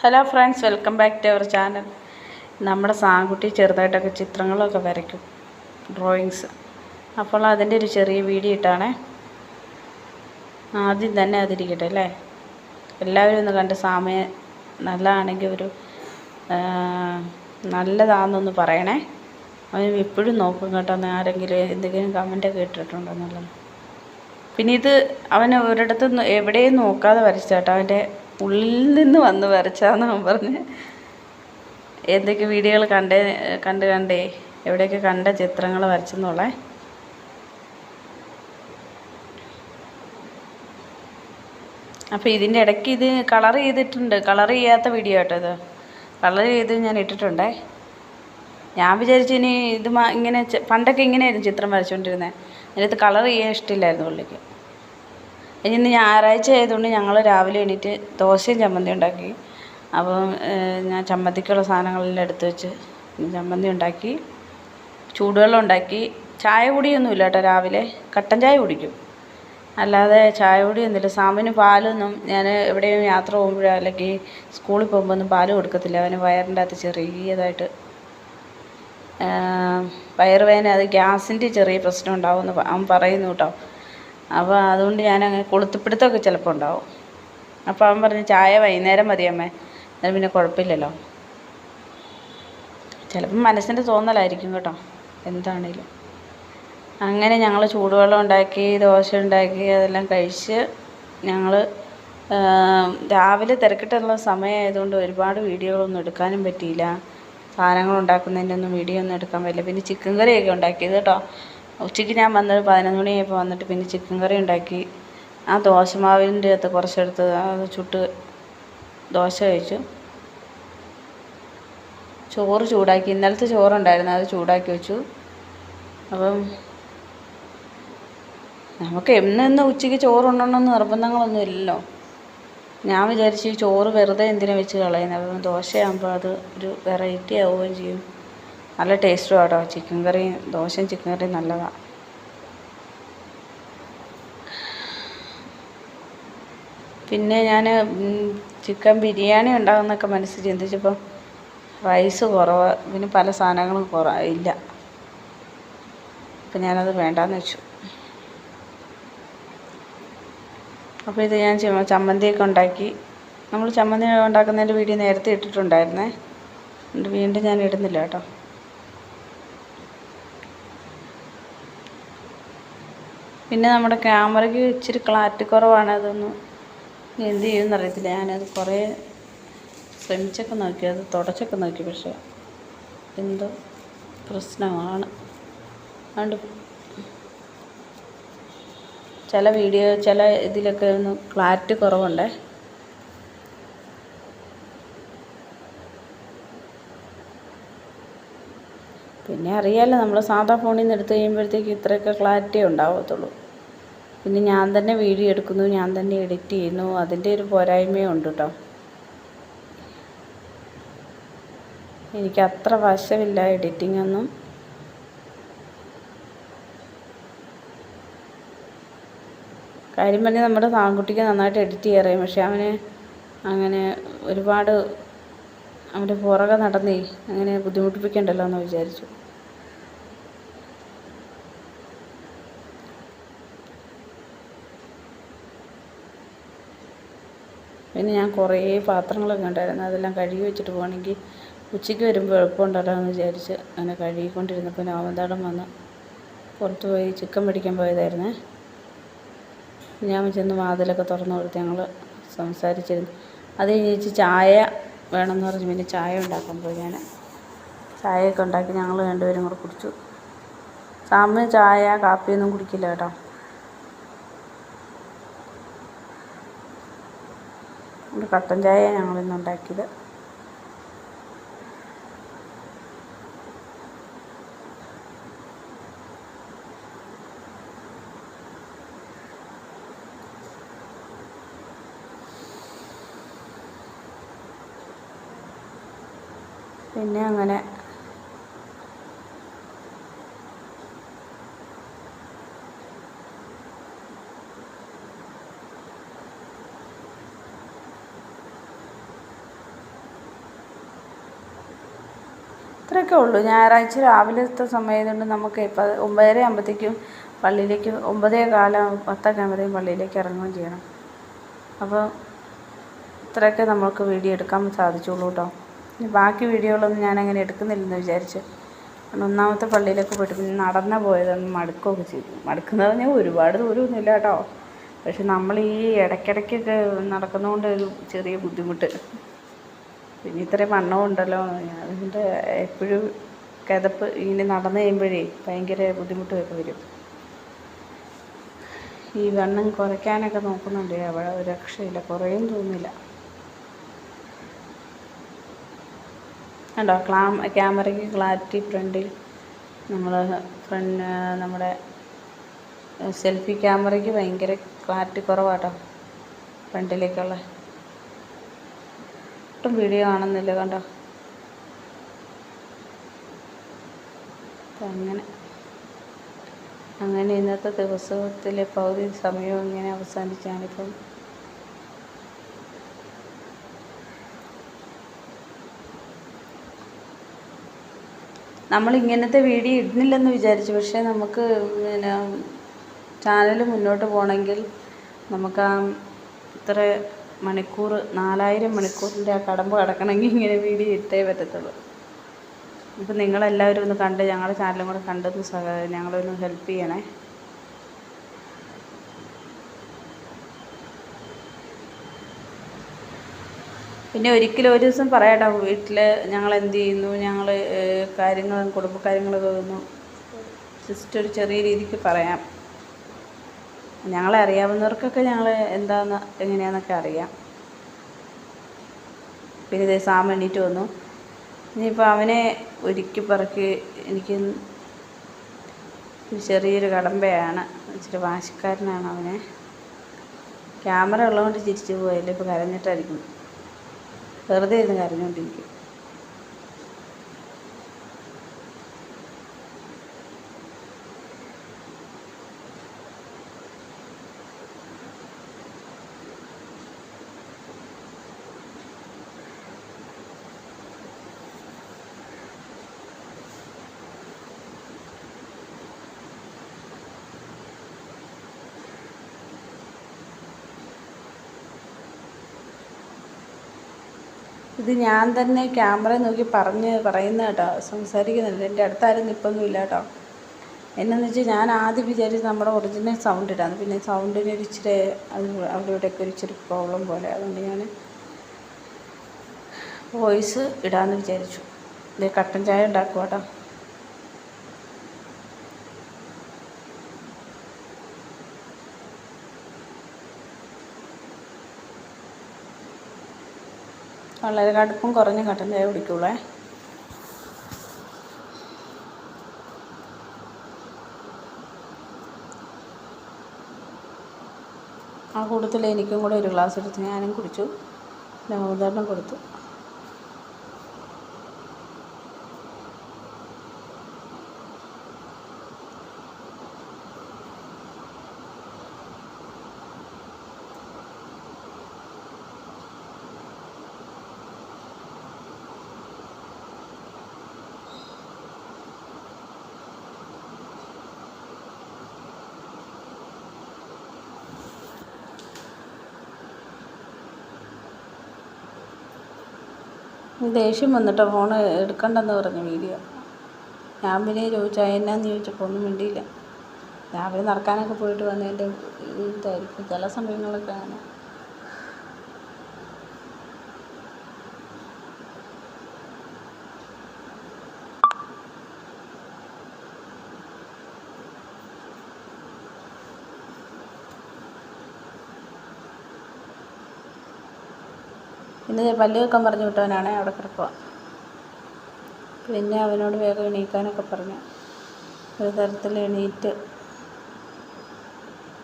Hello friends welcome back to our channel നമ്മുടെ സാങ്കുട്ടി ചെറുതായിട്ടൊക്കെ ചിത്രങ്ങളൊക്കെ വരയ്ക്കും ഡ്രോയിങ്സ് അപ്പോൾ അതിന്റെ ഒരു ചെറിയ വീഡിയോ ഇട്ടാണേ. ആദ്യം തന്നെ അതിരിക്കട്ടെ അല്ലേ? എല്ലാവരും ഒന്ന് കണ്ട് സാമയെ നല്ലതാണെങ്കിൽ ഒരു നല്ലതാണെന്നൊന്ന് പറയണേ. അവൻ എപ്പോഴും നോക്കും കേട്ടോ ആരെങ്കിലും എന്തെങ്കിലും കമന്റൊക്കെ ഇട്ടിട്ടുണ്ടോ എന്നുള്ളത്. പിന്നെ ഇത് അവൻ ഒരിടത്ത് എവിടെയും നോക്കാതെ വരച്ചു കേട്ടോ. അവന്റെ ഉള്ളിൽ നിന്ന് വന്ന് വരച്ചാന്ന് പറഞ്ഞ്. എന്തൊക്കെ വീഡിയോകൾ കണ്ടേ കണ്ട് കണ്ടേ? എവിടെയൊക്കെ കണ്ട ചിത്രങ്ങൾ വരച്ചെന്നുള്ളേ അപ്പോൾ ഇതിന്റെ ഇടയ്ക്ക് ഇത് കളർ ചെയ്തിട്ടുണ്ട്. കളർ ചെയ്യാത്ത വീഡിയോ കേട്ടോ ഇത്. കളർ ചെയ്ത് ഞാൻ ഇട്ടിട്ടുണ്ടേ. ഞാൻ വിചാരിച്ചു ഇനി ഇത് ഇങ്ങനെ പണ്ടൊക്കെ ഇങ്ങനെയായിരുന്നു ചിത്രം വരച്ചുകൊണ്ടിരുന്നത് അതിനകത്ത് കളർ ചെയ്യാൻ ഇഷ്ടമില്ലായിരുന്നു പുള്ളിക്ക്. ഇന്ന് ഞായറാഴ്ച ആയതുകൊണ്ട് ഞങ്ങൾ രാവിലെ എണീറ്റ് ദോശയും ചമ്മന്തി ഉണ്ടാക്കി. അപ്പം ഞാൻ ചമ്മന്തിക്കുള്ള സാധനങ്ങളെല്ലാം എടുത്ത് വെച്ച് ചമ്മന്തി ഉണ്ടാക്കി ചൂടുവെള്ളം ഉണ്ടാക്കി. ചായ കുടിയൊന്നും ഇല്ല കേട്ടോ രാവിലെ. കട്ടൻ ചായ കുടിക്കും. അല്ലാതെ ചായ കുടിയൊന്നുമില്ല സാമിന് പാലൊന്നും ഞാൻ എവിടെയും യാത്ര പോകുമ്പോഴോ അല്ലെങ്കിൽ സ്കൂളിൽ പോകുമ്പോൾ ഒന്നും പാൽ കൊടുക്കത്തില്ല. അവന് വയറിന്റെ അകത്ത് ചെറിയതായിട്ട് വയറുവേദന അത് ഗ്യാസിന്റെ ചെറിയ പ്രശ്നം ഉണ്ടാവുമെന്ന് അവൻ പറയുന്നു കേട്ടോ. അപ്പോൾ അതുകൊണ്ട് ഞാൻ അങ്ങനെ കൊളുത്തിപ്പിടുത്തമൊക്കെ ചിലപ്പോൾ ഉണ്ടാവും. അപ്പോൾ അവൻ പറഞ്ഞു ചായ വൈകുന്നേരം മതി അമ്മേ. അത് പിന്നെ കുഴപ്പമില്ലല്ലോ. ചിലപ്പം മനസ്സിന്റെ തോന്നലായിരിക്കും കേട്ടോ എന്താണേലും. അങ്ങനെ ഞങ്ങൾ ചൂടുവെള്ളം ഉണ്ടാക്കി ദോശ ഉണ്ടാക്കി അതെല്ലാം കഴിച്ച് ഞങ്ങൾ രാവിലെ തിരക്കിട്ടുള്ള സമയമായതുകൊണ്ട് ഒരുപാട് വീഡിയോകളൊന്നും എടുക്കാനും പറ്റിയില്ല. സാധനങ്ങൾ ഉണ്ടാക്കുന്നതിന്റെ ഒന്നും വീഡിയോ ഒന്നും എടുക്കാൻ പറ്റില്ല. പിന്നെ ചിക്കൻ കറിയൊക്കെ ഉണ്ടാക്കിയത് കേട്ടോ. ഉച്ചയ്ക്ക് ഞാൻ വന്നത് പതിനൊന്ന് മണിയായപ്പോൾ വന്നിട്ട് പിന്നെ ചിക്കൻ കറി ഉണ്ടാക്കി. ആ ദോശമാവിന്റെ അകത്ത് കുറച്ചെടുത്ത് അത് ചുട്ട് ദോശ കഴിച്ചു. ചോറ് ചൂടാക്കി. ഇന്നലത്തെ ചോറുണ്ടായിരുന്നു അത് ചൂടാക്കി വെച്ചു. അപ്പം നമുക്ക് എന്നെന്ന് ഉച്ചയ്ക്ക് ചോറ് ഉണ്ടെന്ന് നിർബന്ധങ്ങളൊന്നും ഇല്ലല്ലോ. ഞാൻ വിചാരിച്ചു ചോറ് വെറുതെ എന്തിനാ വെച്ച് കളയുന്നത് അപ്പം ദോശയാകുമ്പോൾ അത് ഒരു വെറൈറ്റി ആവുകയും ചെയ്യും. നല്ല ടേസ്റ്റും ആട്ടോ. ചിക്കൻ കറി ദോശയും ചിക്കൻ കറിയും നല്ലതാണ് പിന്നെ ഞാൻ ചിക്കൻ ബിരിയാണി ഉണ്ടാകുന്നൊക്കെ മനസ്സിൽ ചിന്തിച്ചപ്പം റൈസ് കുറവ്. പിന്നെ പല സാധനങ്ങളും കുറ ഇല്ല. അപ്പം ഞാനത് വേണ്ടാന്ന് വെച്ചു. അപ്പോൾ ഇത് ഞാൻ ചുമ- ചമ്മന്തിയൊക്കെ ഉണ്ടാക്കി. നമ്മൾ ചമ്മന്തി ഉണ്ടാക്കുന്നതിന്റെ വീഡിയോ നേരത്തെ ഇട്ടിട്ടുണ്ടായിരുന്നേ. വീണ്ടും ഞാൻ ഇടുന്നില്ല കേട്ടോ. പിന്നെ നമ്മുടെ ക്യാമറയ്ക്ക് ഇച്ചിരി ക്ലാരിറ്റി കുറവാണ് അതൊന്ന് എന്ത് ചെയ്യുമെന്ന് അറിയത്തില്ല ഞാനത് കുറേ ശ്രമിച്ചൊക്കെ നോക്കി അത് തുടച്ചൊക്കെ നോക്കി. പക്ഷേ എന്തോ പ്രശ്നമാണ്. അതുകൊണ്ട് ചില വീഡിയോ ചില ഇതിലൊക്കെ ഒന്ന് ക്ലാരിറ്റി കുറവുണ്ടേ. പിന്നെ അറിയാമല്ലോ നമ്മൾ സാധാ ഫോണിൽ നിന്ന് എടുത്തു കഴിയുമ്പോഴത്തേക്ക് ഇത്രയൊക്കെ ക്ലാരിറ്റി ഉണ്ടാവത്തുള്ളൂ. പിന്നെ ഞാൻ തന്നെ വീഡിയോ എടുക്കുന്നു ഞാൻ തന്നെ എഡിറ്റ് ചെയ്യുന്നു. അതിന്റെ ഒരു പോരായ്മയും ഉണ്ട് കേട്ടോ എനിക്ക് അത്ര വശമില്ല എഡിറ്റിംഗ് ഒന്നും. കാര്യം പറഞ്ഞാൽ നമ്മുടെ ആൺകുട്ടിക്ക് നന്നായിട്ട് എഡിറ്റ് ചെയ്യാറിയാം. പക്ഷെ അവന് അങ്ങനെ ഒരുപാട് അവന്റെ പുറകെ നടന്നേ അങ്ങനെ ബുദ്ധിമുട്ടിപ്പിക്കണ്ടല്ലോ എന്ന് വിചാരിച്ചു. പിന്നെ ഞാൻ കുറേ പാത്രങ്ങളൊക്കെ ഉണ്ടായിരുന്നു. അതെല്ലാം കഴുകി വെച്ചിട്ട് പോകണമെങ്കിൽ ഉച്ചയ്ക്ക് വരുമ്പോൾ എളുപ്പമുണ്ടല്ലോ എന്ന് വിചാരിച്ച് അങ്ങനെ കഴുകിക്കൊണ്ടിരുന്നപ്പോൾ നോവന്താടം വന്ന് പുറത്ത് പോയി ചിക്കൻ മേടിക്കാൻ പോയതായിരുന്നേ. ഞാൻ ചെന്ന് വാതിലൊക്കെ തുറന്നു കൊടുത്ത് ഞങ്ങൾ സംസാരിച്ചിരുന്നു. അത് കഴിഞ്ഞ് ചായ വേണമെന്ന് പറഞ്ഞ്. പിന്നെ ചായ ഉണ്ടാക്കാൻ പോയി ഞാൻ. ചായയൊക്കെ ഉണ്ടാക്കി ഞങ്ങൾ രണ്ടുപേരും കൂടെ കുടിച്ചു. സാമിന് ചായ കാപ്പിയൊന്നും കുടിക്കില്ല കേട്ടോ. ഒരു കട്ടൻ ചായ ഞങ്ങളിന്ന് ഉണ്ടാക്കിയത്. പിന്നെ അങ്ങനെ ഇത്രയൊക്കെ ഉള്ളൂ. ഞായറാഴ്ച രാവിലത്തെ സമയം കൊണ്ട് നമുക്ക് ഇപ്പം ഒമ്പതര ആകുമ്പോഴത്തേക്കും പള്ളിയിലേക്ക് ഒമ്പതേ കാലം പത്തൊക്കെ ആകുമ്പോഴത്തേക്കും പള്ളിയിലേക്ക് ഇറങ്ങുകയും ചെയ്യണം. അപ്പോൾ ഇത്രയൊക്കെ നമുക്ക് വീഡിയോ എടുക്കാൻ സാധിച്ചുള്ളൂ കേട്ടോ ബാക്കി വീഡിയോകളൊന്നും ഞാനങ്ങനെ എടുക്കുന്നില്ലെന്ന് വിചാരിച്ച് ഒന്നാമത്തെ പള്ളിയിലേക്ക് പോയിട്ട് പിന്നെ നടന്ന പോയതൊന്നും മടുക്കുകയൊക്കെ ചെയ്തു. മടുക്കുന്നത് പറഞ്ഞാൽ ഒരുപാട് ദൂരമൊന്നുമില്ല കേട്ടോ പക്ഷെ നമ്മൾ ഈ ഇടയ്ക്കിടയ്ക്കൊക്കെ നടക്കുന്നതുകൊണ്ട് ഒരു ചെറിയ ബുദ്ധിമുട്ട്. പിന്നെ ഇത്രയും വണ്ണവും ഉണ്ടല്ലോ. അതിന്റെ എപ്പോഴും കിതപ്പ് ഇങ്ങനെ നടന്നു കഴിയുമ്പോഴേ ഭയങ്കര ബുദ്ധിമുട്ടൊക്കെ വരും. ഈ വണ്ണം കുറയ്ക്കാനൊക്കെ നോക്കുന്നുണ്ട്. അവിടെ ഒരു രക്ഷയില്ല. കുറയും തോന്നില്ല കണ്ടോ? ക്ലാം ക്യാമറയ്ക്ക് ക്ലാരിറ്റി ഫ്രണ്ടിൽ നമ്മൾ ഫ്രണ്ട് നമ്മുടെ സെൽഫി ക്യാമറയ്ക്ക് ഭയങ്കര ക്ലാരിറ്റി കുറവാട്ടോ. ഫ്രണ്ടിലേക്കുള്ള ഒട്ടും വീഡിയോ കാണുന്നില്ല കണ്ടോ? അങ്ങനെ. അങ്ങനെ ഇന്നത്തെ ദിവസത്തിലെ പകുതി സമയവും ഇങ്ങനെ അവസാനിച്ചാണിപ്പം. നമ്മൾ ഇങ്ങനത്തെ വീഡിയോ ഇടുന്നില്ലെന്ന് വിചാരിച്ചു. പക്ഷേ നമുക്ക് പിന്നെ ചാനൽ മുന്നോട്ട് പോകണമെങ്കിൽ നമുക്ക് ആ ഇത്ര മണിക്കൂർ നാലായിരം മണിക്കൂറിന്റെ ആ കടമ്പ കടക്കണമെങ്കിൽ ഇങ്ങനെ വീഡിയോ ഇട്ടേ പറ്റത്തുള്ളൂ. ഇപ്പം നിങ്ങളെല്ലാവരും ഒന്ന് കണ്ട് ഞങ്ങളുടെ ചാനലും കൂടെ കണ്ടൊന്ന് സഹ ഞങ്ങളൊന്ന് ഹെൽപ്പ് ചെയ്യണേ. പിന്നെ ഒരിക്കലും ഒരു ദിവസം പറയാട്ടോ വീട്ടിൽ ഞങ്ങൾ എന്ത് ചെയ്യുന്നു ഞങ്ങൾ കാര്യങ്ങളും കുടുംബക്കാര്യങ്ങളൊക്കെ ഒന്നും ജസ്റ്റ് ഒരു ചെറിയ രീതിക്ക് പറയാം. ഞങ്ങളെ അറിയാവുന്നവർക്കൊക്കെ ഞങ്ങൾ എന്താന്ന് എങ്ങനെയാണെന്നൊക്കെ അറിയാം. പിന്നെ ഇതേ സാൻ വേണ്ടിയിട്ട് വന്നു. ഇനിയിപ്പോൾ അവനെ ഒരുക്കി പറക്കി എനിക്ക് ചെറിയൊരു കടമ്പയാണ്. ഇച്ചിരി വാശിക്കാരനാണ് അവനെ. ക്യാമറ ഉള്ളതുകൊണ്ട് ചിരിച്ചു പോയല്ലേ ഇപ്പോൾ കരഞ്ഞിട്ടായിരിക്കും. വെറുതെ ഇരുന്ന് കരഞ്ഞുകൊണ്ടിരിക്കും ഇത് ഞാൻ തന്നെ ക്യാമറ നോക്കി പറഞ്ഞ് പറയുന്ന കേട്ടോ സംസാരിക്കുന്നുണ്ട്. എന്റെ അടുത്താരും നിൽപ്പൊന്നുമില്ല കേട്ടോ. എന്നു വെച്ചാൽ ഞാൻ ആദ്യം വിചാരിച്ച് നമ്മുടെ ഒറിജിനൽ സൗണ്ട് ഇടാന്ന്. പിന്നെ സൗണ്ടിന് ഒരു ഇച്ചിരി അത് അവിടെ ഇവിടെയൊക്കെ ഒരു ഇച്ചിരി പ്രോബ്ലം പോലെ. അതുകൊണ്ട് ഞാൻ വോയിസ് ഇടാമെന്ന് വിചാരിച്ചു. ഇത് കട്ടൻ ചായ ഉണ്ടാക്കുക കേട്ടോ. വളരെ കടുപ്പം കുറഞ്ഞ കട്ടൻ ചായ കുടിക്കുള്ളേ. ആ കൂട്ടത്തിൽ എനിക്കും കൂടെ ഒരു ഗ്ലാസ് എടുത്ത് ഞാനും കുടിച്ചു. നവോദാരണം കൊടുത്തു. ദേഷ്യം വന്നിട്ട് ഫോൺ എടുക്കണ്ടെന്ന് പറഞ്ഞു വീഡിയോ ഞാൻ പിന്നെ ചോദിച്ചു എന്നാന്ന് ചോദിച്ചപ്പോൾ ഒന്നും മിണ്ടിയില്ല. രാവിലെ നടക്കാനൊക്കെ പോയിട്ട് വന്നതിന്റെ ഇതായിരിക്കും. ചില സമയങ്ങളൊക്കെ അങ്ങനെ. ഇന്ന് പല്ല് വെക്കാൻ പറഞ്ഞു വിട്ടവനാണ് അവിടെ കിടക്കുക പിന്നെ അവനോട് വേഗം എണീക്കാനൊക്കെ പറഞ്ഞു. ഒരു തരത്തിൽ എണീറ്റ്.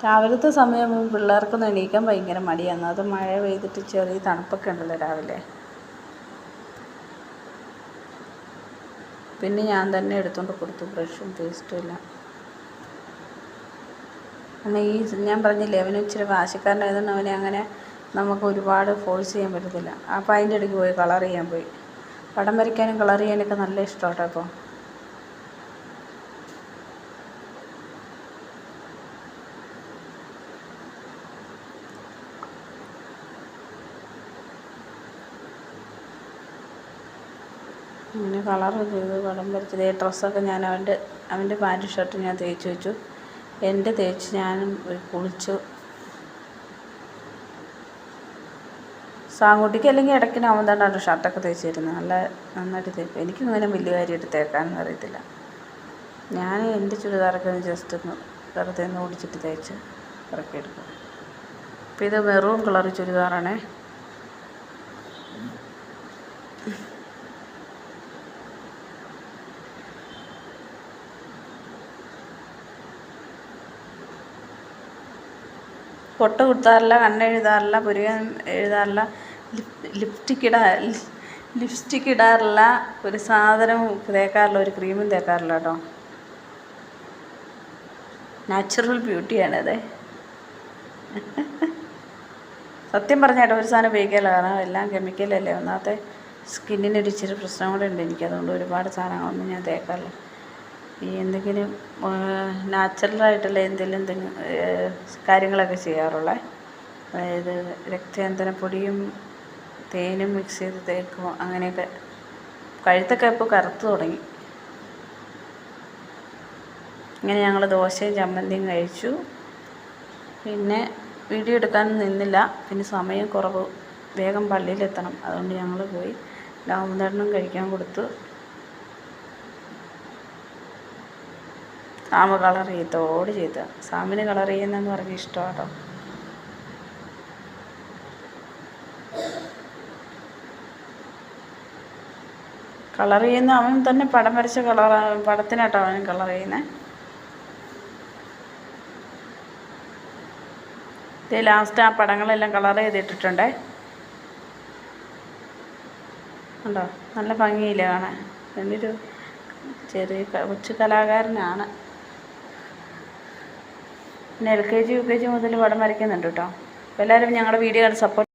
രാവിലത്തെ സമയം പിള്ളേർക്കൊന്നും എണീക്കാൻ ഭയങ്കര മടിയാണ് അത് മഴ പെയ്തിട്ട് ചെറിയ തണുപ്പൊക്കെ ഉണ്ടല്ലോ രാവിലെ. പിന്നെ ഞാൻ തന്നെ എടുത്തുകൊണ്ട് കൊടുത്തു ബ്രഷും പേസ്റ്റും എല്ലാം. അങ്ങനെ ഈ ഞാൻ പറഞ്ഞില്ലേ അവന് ഇച്ചിരി വാശിക്കാരനായതുകൊണ്ട് അവനെ അങ്ങനെ നമുക്ക് ഒരുപാട് ഫോഴ്സ് ചെയ്യാൻ പറ്റത്തില്ല. അപ്പോൾ അതിന്റെ ഇടയ്ക്ക് പോയി കളർ ചെയ്യാൻ പോയി. പടം വരയ്ക്കാനും കളർ ചെയ്യാനൊക്കെ നല്ല ഇഷ്ടമാണ് അപ്പോൾ അങ്ങനെ കളർ ചെയ്ത് പടം വരച്ചത്. ഡ്രസ്സൊക്കെ ഞാൻ അവന്റെ അവന്റെ പാന്റ് ഷർട്ട് ഞാൻ തേച്ച് വെച്ചു. എന്റെ തേച്ച് ഞാനും കുളിച്ചു. സാങ്കുട്ടിക്ക് അല്ലെങ്കിൽ ഇടയ്ക്ക് അവൻ തന്നെയാണ് ഷർട്ടൊക്കെ തേച്ച് തരുന്നത് നല്ല നന്നായിട്ട് തേക്കും എനിക്കും ഇങ്ങനെ വലിയ കാര്യമായിട്ട് തേക്കാനൊന്നും അറിയത്തില്ല. ഞാൻ എന്റെ ചുരിദാറൊക്കെ ജസ്റ്റ് ഒന്ന് വെറുതെ ഒന്ന് ഓടിച്ചിട്ട് തേച്ച് ഇറക്കിയെടുക്കും അപ്പോൾ ഇത് മെറൂൺ കളർ ചുരിദാറാണേ. പൊട്ട് കുത്താറില്ല കണ്ണെഴുതാറില്ല പുരുകൻ എഴുതാറില്ല ലിപ്സ്റ്റിക്ക് ഇടാ ലിപ്സ്റ്റിക് ഇടാറില്ല. ഒരു സാധനവും തേക്കാറില്ല ഒരു ക്രീമും തേക്കാറില്ല കേട്ടോ. നാച്ചുറൽ ബ്യൂട്ടിയാണത് സത്യം പറഞ്ഞാട്ടോ ഒരു സാധനം ഉപയോഗിക്കാറില്ല. കാരണം എല്ലാം കെമിക്കലല്ലേ ഒന്നാമത്തെ സ്കിന്നിനൊരു ഇച്ചിരി പ്രശ്നം കൂടെ ഉണ്ട് എനിക്ക് അതുകൊണ്ട് ഒരുപാട് സാധനങ്ങളൊന്നും ഞാൻ തേക്കാറില്ല. ഈ എന്തെങ്കിലും നാച്ചുറലായിട്ടുള്ള എന്തെങ്കിലും കാര്യങ്ങളൊക്കെ ചെയ്യാറുള്ളത് അതായത് രക്തചന്ദനപ്പൊടിയും തേനും മിക്സ് ചെയ്ത് തേക്കുമോ അങ്ങനെയൊക്കെ കഴുത്തൊക്കെ ഇപ്പോൾ കറുത്ത് തുടങ്ങി. ഇങ്ങനെ ഞങ്ങൾ ദോശയും ചമ്മന്തിയും കഴിച്ചു. പിന്നെ വീഡിയോ എടുക്കാൻ നിന്നില്ല. പിന്നെ സമയം കുറവ്. വേഗം പള്ളിയിലെത്തണം. അതുകൊണ്ട് ഞങ്ങൾ പോയി. രാമന്തേട്ടനും കഴിക്കാൻ കൊടുത്തു. സാമ് കളർ ചെയ്തോട് ചെയ്ത സാമിന് കളർ ചെയ്യുന്നതെന്ന് പറഞ്ഞ് ഇഷ്ടമാട്ടോ കളർ ചെയ്യുന്ന അവൻ തന്നെ പടം വരച്ച കളർ പടത്തിനായിട്ടാണ് അവൻ കളർ ചെയ്യുന്നത് ഇത് ലാസ്റ്റ് ആ പടങ്ങളെല്ലാം കളർ ചെയ്തിട്ടിട്ടുണ്ടേ. ഉണ്ടോ നല്ല ഭംഗിയില്ല കാണാൻ? എന്നൊരു ചെറിയ കൊച്ചു കലാകാരനാണ്. പിന്നെ L K G U K G മുതൽ പടം വരയ്ക്കുന്നുണ്ട് കേട്ടോ. എല്ലാവരും ഞങ്ങളുടെ വീഡിയോ സപ്പോർട്ട്